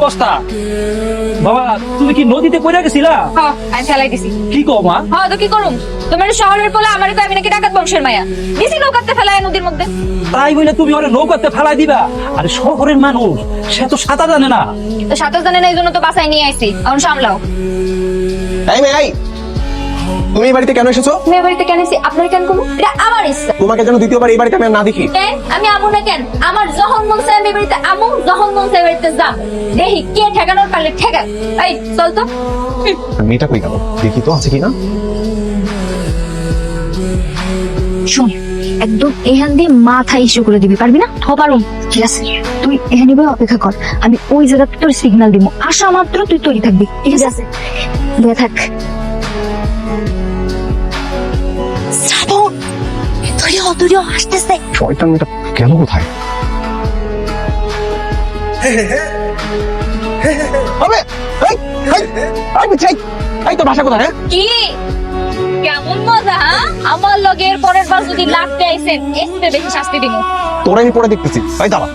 অবস্থা? বাবা তুমি কি নদীতে পড়ে গেছিলা? হ্যাঁ আমি ফেলাই দিছি। কি কও মা? হ্যাঁ তো কি করুম? তোমার শহরের পোলা আমার তো আমি নাকি ডাকাত বংশের মায়া। দিছি নৌকাতে ফেলাই নদীর মধ্যে। তাই বলে তুমি ওরে নৌকাতে ফেলাই দিবা? আরে শহরের মানুষ সে তো সাঁতার জানে না। তো সাঁতার জানে না এই জন্য তো বাসায় নিয়ে আইছি। এখন সামলাও। এই মেয়ে তুমি এই বাড়িতে কেন এসেছ? মেয়ে বাড়িতে কেন এসেছি আপনার কেন করব? এটা আমার ইচ্ছা। তোমাকে যেন দ্বিতীয়বার এই বাড়িতে আমি না দেখি। কেন? আমি আমু না কেন? আমার যখন মন চায় আমি বাড়িতে আমু যখন মন চায় বাড়িতে যাব দেখি কে ঠেকানোর পারলে ঠেকান এই চল তো। মেয়েটা কই গেল? দেখি তো আছে কি না শোন একদম এখান দিয়ে মাথা ইস্যু করে দিবি পারবি না? তো পারুম ঠিক আছে। তুই এখানে বই অপেক্ষা কর। আমি ওই জায়গাতে তোর সিগন্যাল দিব। আসা মাত্র তুই তৈরি থাকবি। ঠিক আছে? দিয়ে থাক শ্রাবণ তুইও তুইও আসতেছে শয়তান মেয়েটা গেল কোথায় আবে এই তো বাসা কোথায় হ্যাঁ? কি? কেমন মজা হ্যাঁ? আমার লগে এর পরের বার যদি লাগতে আইছেন এসে বেশি শাস্তি দিব তোরা আমি পরে দেখতেছি। এই দাঁড়া।